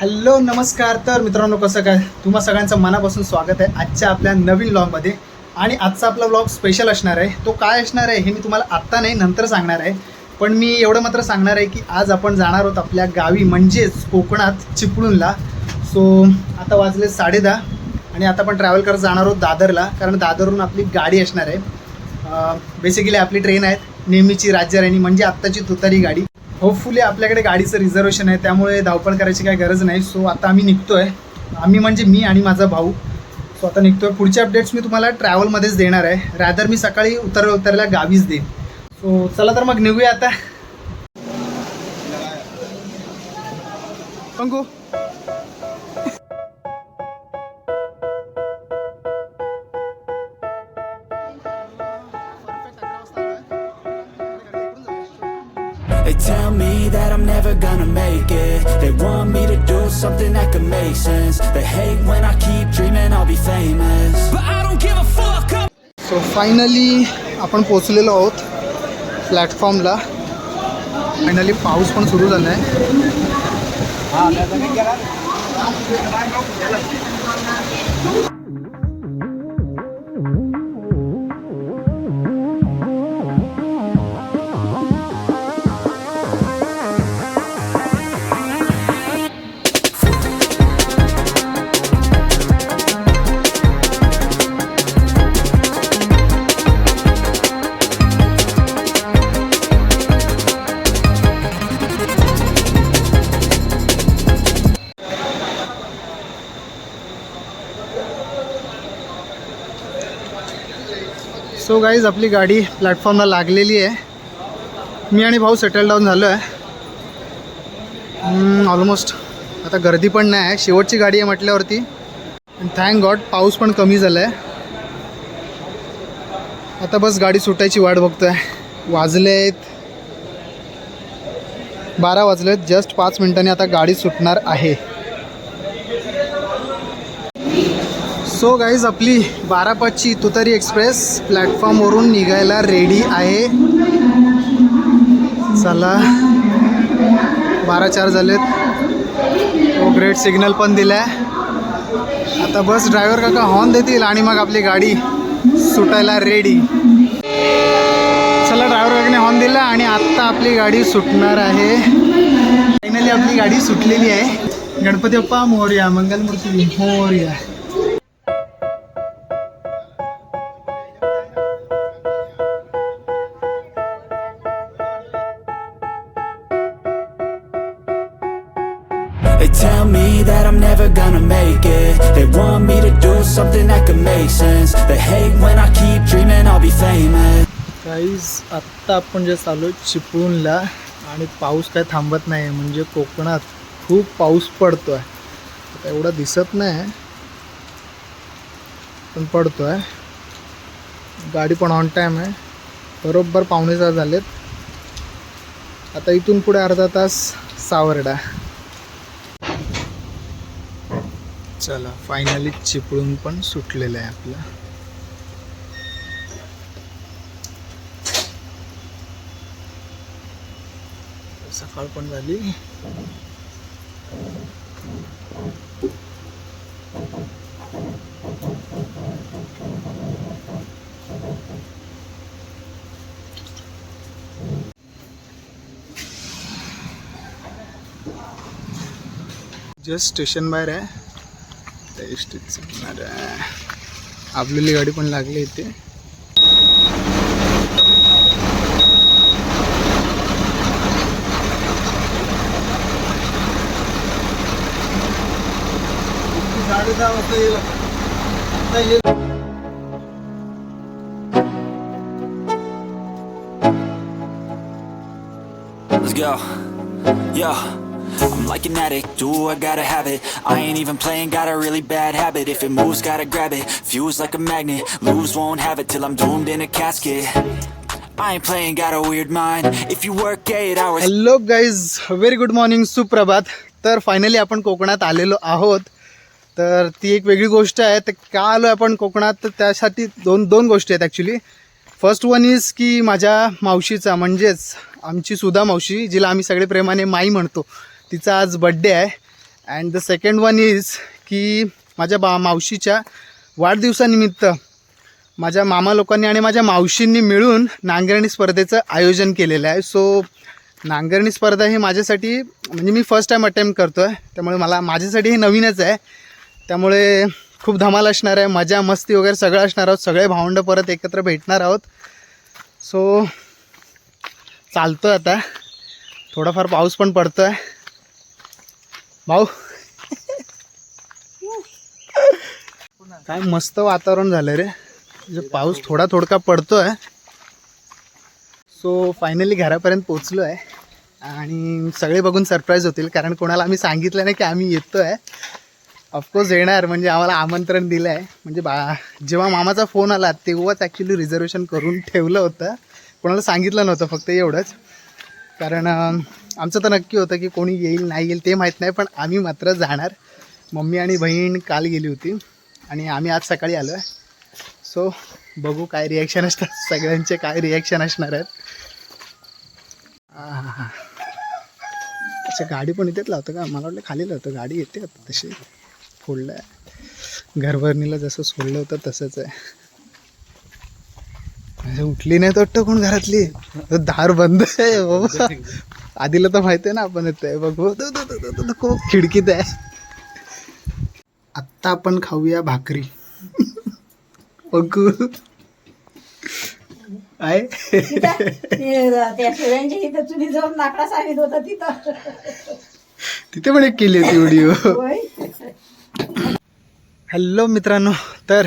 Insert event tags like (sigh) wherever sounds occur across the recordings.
Hello नमस्कार. तर मित्रांनो कसं काय? तुम्हा सगळ्यांचं मनापासून स्वागत आहे आजच्या आपल्या नवीन ब्लॉगमध्ये आणि आजचा आपला ब्लॉग स्पेशल असणार आहे. तो काय असणार आहे हे मी तुम्हाला आत्ता नाही नंतर सांगणार आहे. पण मी एवढं मात्र सांगणार आहे की आज आपण जाणार आहोत आपल्या गावी म्हणजेच कोकणात चिपळूणला. सो आता वाजले साडेदहा आणि आता आपण ट्रॅव्हल करत जाणार आहोत दादरला कारण दादरहून आपली गाडी असणार आहे. बेसिकली आपली ट्रेन आहेत. नेहमीची राज्यराणी म्हणजे आत्ताची तुतारी गाडी. होपफुली आपल्याकडे गाडीचं रिझर्वेशन आहे त्यामुळे धावपळ करायची काही गरज नाही. सो आता आम्ही निघतोय. आम्ही म्हणजे मी आणि माझा भाऊ. सो आता निघतोय. पुढचे अपडेट्स मी तुम्हाला ट्रॅव्हलमध्येच देणार आहे. रॅदर मी सकाळी उतर उतरल्या गावीच देईन. सो चला तर मग निघूया आता. पंगू. They tell me that I'm never gonna make it They want me to do something that could make sense They hate when I keep dreaming I'll be famous But I don't give a fuck I'm so finally आपण पोचलेलो आहोत प्लॅटफॉर्मला finally पाऊस पण सुरू झाला आहे so guys आपली गाडी प्लॅटफॉर्मला लागलेली आहे. मी आणि भाऊ सेटल डाऊन झालो आहे ऑलमोस्ट आता गर्दी पण नाही आहे. शेवटची गाडी आहे म्हटल्यावरती. थँक गॉड पाऊस पण कमी झाला आहे आता बस गाडी सुटायची वाट बघतो आहे वाजले आहेत. बारा वाजले आहेत जस्ट पाच मिनिटांनी आता गाडी सुटणार आहे. सो गाईज आपली बारापाचची तुतारी एक्सप्रेस प्लॅटफॉर्मवरून निघायला रेडी आहे. चला. बारा चार झालेत. ओ ग्रेट सिग्नल पण दिलाय. आता बस ड्रायव्हर काका हॉर्न देतील आणि मग आपली गाडी सुटायला रेडी चला ड्रायव्हर काकाने हॉर्न दिला आणि आत्ता आपली गाडी सुटणार आहे. फायनली आपली गाडी सुटलेली आहे. Ganpati Bappa Morya Mangalmurti Morya. Something that could make sense. They hate when I keep dreaming I'll be famous. Guys, आत्ता आपण जे चालू चिपळूणला आणि पाऊस काय थांबत नाही आहे म्हणजे कोकणात खूप पाऊस पडतो आहे आता एवढा दिसत नाही पण पडतो आहे गाडी पण ऑन टाईम आहे. बरोबर पाहुणे झालेत. आता इथून पुढे अर्धा तास सावर्डा. चला फायनली चिपळून पण सुटलेलं आहे आपलं. सकाळ पण झाली. जस्ट स्टेशन बाहेर आहे. एसटीत सिग्नल आहे. आपलेली गाडी पण लागली इथे. साडेदहा वाजता येईल आता येईल Let's go. Yeah. I'm like an addict, do I gotta have it I ain't even playing, got a really bad habit If it moves, gotta grab it Fuse like a magnet Lose, won't have it till I'm doomed in a casket I ain't playing, got a weird mind If you work 8 hours hello guys very good morning सुप्रभात तर finally आपण कोकणात आलेलो आहोत तर ती एक वेगळी गोष्ट आहे तर का आलो आपण कोकणात तर त्यासाठी दोन दोन गोष्टी आहेत ॲक्च्युली फर्स्ट वन इज की माझ्या मावशीचा म्हणजेच आमची सुधा मावशी जिला आम्ही सगळे प्रेमाने माई म्हणतो तिचा आज बड्डे आहे. And the second one is की माझ्या बा मावशीच्या वाढदिवसानिमित्त माझ्या मामा लोकांनी आणि माझ्या मावशींनी मिळून नांगरणी स्पर्धेचं आयोजन केलेलं आहे. सो नांगरणी स्पर्धा ही माझ्यासाठी म्हणजे मी फर्स्ट टाईम अटेम्प्ट करतो आहे त्यामुळे मला माझ्यासाठी हे नवीनच आहे. त्यामुळे खूप धमाल असणार आहे. मजा मस्ती वगैरे सगळं असणार आहोत. सगळे भावंड परत एकत्र भेटणार आहोत. सो चालतो आता. थोडाफार पाऊस पण पडतो आहे भाऊ. काय मस्त वातावरण झालं रे. म्हणजे पाऊस थोडा थोडका पडतो आहे सो फायनली घरापर्यंत पोचलो आहे आणि सगळे बघून सरप्राईज होतील कारण कोणाला आम्ही सांगितलं नाही की आम्ही येतो आहे ऑफकोर्स येणार म्हणजे आम्हाला आमंत्रण दिलं आहे म्हणजे बा जेव्हा मामाचा फोन आला तेव्हाच ॲक्च्युली रिझर्वेशन करून ठेवलं होतं. कोणाला सांगितलं नव्हतं फक्त एवढंच. कारण आमचं तर नक्की होतं की कोणी येईल नाही येईल ते माहीत नाही पण आम्ही मात्र जाणार. मम्मी आणि बहीण काल गेली होती आणि आम्ही आज सकाळी आलो आहे सो बघू काय रिॲक्शन असतात. सगळ्यांचे काय रिॲक्शन असणार आहेत. अच्छा गाडी पण इथेच लावतं का? मला वाटलं खाली लावतं. गाडी येते का तशी. फोडलं आहे घरभरणीला जसं सोडलं होतं तसंच आहे. म्हणजे उठली नाही वाटतं कोण घरातली? दार बंद आहे बाबा. आधीला तर माहिती आहे ना आपण येतोय बघू. तो- खूप खिडकीत आहे. आत्ता आपण खाऊया भाकरी. बघू. आहे? तिथे पण एक केली होती व्हिडिओ हॅलो मित्रांनो तर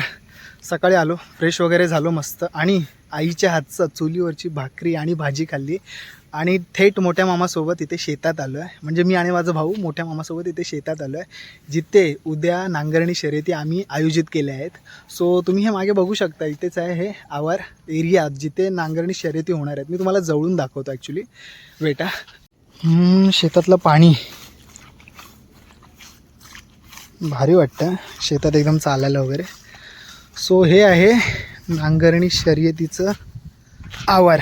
सकाळी आलो फ्रेश वगैरे झालो मस्त. आणि आईच्या हातचं चुलीवरची भाकरी आणि भाजी खाल्ली. आणि थेट मोठ्या मामासोबत इथे शेतात आलो आहे म्हणजे मी आणि माझा भाऊ मोठ्या मामासोबत इथे शेतात आलो आहे जिथे उद्या नांगरणी शर्यती आम्ही आयोजित केल्या आहेत. सो तुम्ही हे मागे बघू शकता. इथेच आहे हे आवर एरिया जिथे नांगरणी शर्यती होणार आहेत. मी तुम्हाला जवळून दाखवतो ॲक्च्युली वेटा. शेतातलं पाणी. भारी वाटतं. शेतात एकदम चालायला वगैरे. सो हे आहे नांगरणी शर्यतीचं आवार.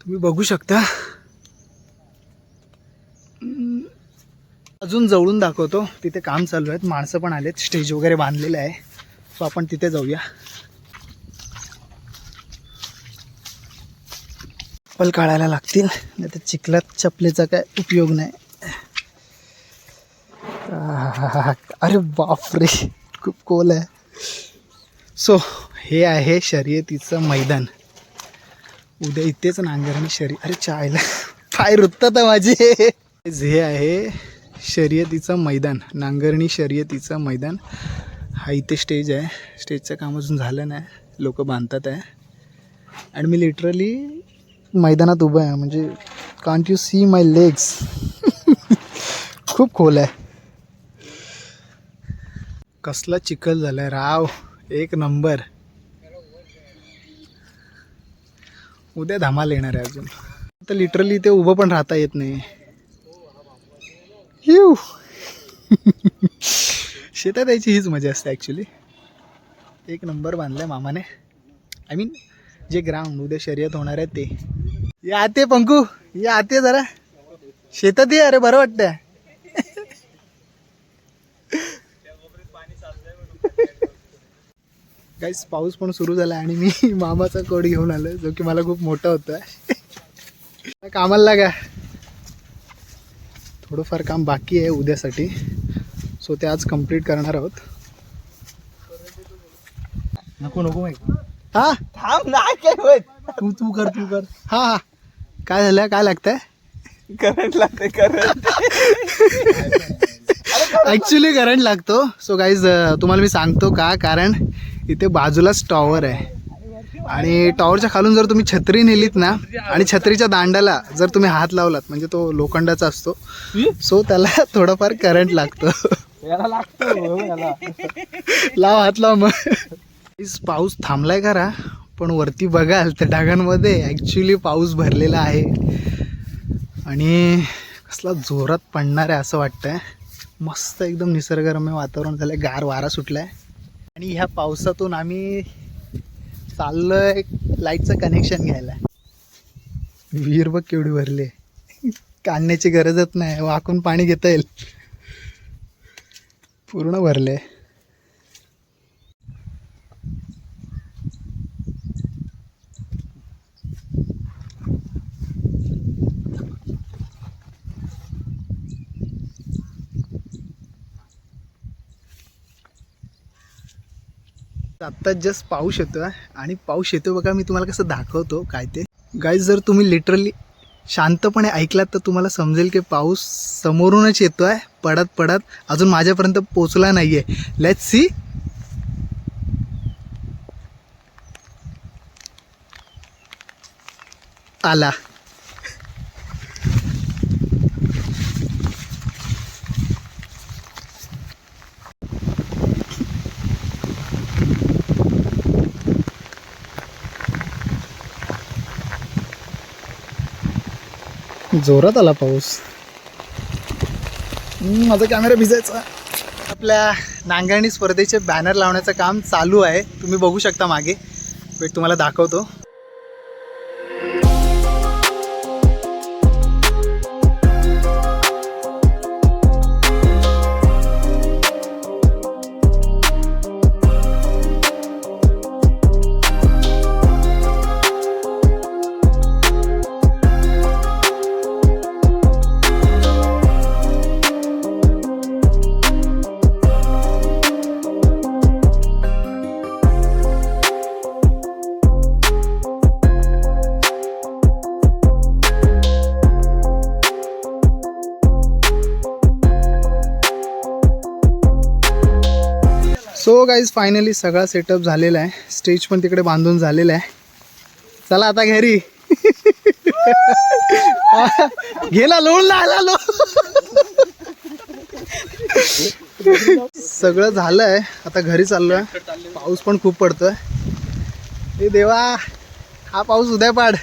तुम्ही बघू शकता. अजून जवळून दाखवतो. तिथे काम चालू आहेत. माणसं पण आलेत. स्टेज वगैरे बांधलेलं आहे. सो आपण तिथे जाऊया. चप्पल काढायला लागतील. नाही तर चिखलात चपलेचा काय उपयोग नाही. अरे बापरे. खूप कोल आहे. सो हे आहे शर्यतीचं मैदान. उद्या इथेच नांगरणी शर्य अरे चायला. पाय रुततात आहे माझे. हे आहे शर्यतीचं मैदान. नांगरणी शर्यतीचं मैदान. हा इथे स्टेज आहे. स्टेजचं काम अजून झालं नाही. लोक बांधतात आहे. आणि मी लिटरली मैदानात उभं आहे. म्हणजे can't you see my legs खूप खोल आहे. कसला चिखल झाला आहे राव. एक नंबर. उद्या धमाल येणार आहे अजून. आता लिटरली ते उभं पण राहता येत नाही. येऊ. शेतात यायची हीच मजा असते ॲक्च्युली एक नंबर बांधलाय मामाने. आय मीन जे ग्राउंड उद्या शर्यत होणार आहे ते. या आते पंकू या आते जरा. शेतात ये अरे बरं वाटतंय. काहीच पाऊस पण सुरू झाला आणि मी (laughs) मामाचा कोट घेऊन आलो जो की मला खूप मोठा होता. (laughs) कामाला लागा. थोडंफार काम बाकी आहे उद्यासाठी. सो ते आज कंप्लीट करणार आहोत. नको नको हा? थांब नाही काय होत तू तू कर तू कर. हा हा. काय झालं? काय लागतंय? करंट लागते करंट. (laughs) ॲक्च्युली करंट लागतो. सो गाईज तुम्हाला मी सांगतो का? कारण इथे बाजूलाच टॉवर आहे. आणि टॉवरच्या खालून जर तुम्ही छत्री नेलीत ना आणि छत्रीच्या दांडाला जर तुम्ही हात लावलात म्हणजे तो लोखंडाचा असतो सो त्याला थोडंफार करंट लागतो. याला लाव हात लाव मग. पाऊस थांबलाय खरा पण वरती बघाल तर ढगांमध्ये ॲक्च्युली पाऊस भरलेला आहे. आणि कसला जोरात पडणार आहे असं वाटतंय. मस्त एकदम निसर्गरम्य वातावरण झालंय. गार वारा सुटलाय. आणि ह्या पावसातून आम्ही चाललोय लाईटचं कनेक्शन घ्यायला. विहीर बघ केवढी भरली. काढण्याची गरजच नाही. वाकून पाणी घेता येईल. पूर्ण भरले. आत्ताच जस्ट पाऊस येतोय आणि पाऊस येतो बघा मी तुम्हाला कसं दाखवतो काय ते. गाईज जर तुम्ही लिटरली शांतपणे ऐकलात तर तुम्हाला समजेल की पाऊस समोरूनच येतो आहे पडत पडत अजून माझ्यापर्यंत पोचला नाही आहे लेट सी आला. जोरात आला पाऊस. माझा कॅमेरा भिजायचा. आपल्या नांगरणी स्पर्धेचे बॅनर लावण्याचं काम चालू आहे. तुम्ही बघू शकता मागे. वेट तुम्हाला दाखवतो. सो गाईज फायनली सगळा सेटअप झालेला आहे. स्टेज पण तिकडे बांधून झालेला आहे. चला आता घरी. गेला लोळ आला लो. सगळं झालंय. आता घरी चाललोय. पाऊस पण खूप पडतोय. ए देवा हा पाऊस उद्या पाड.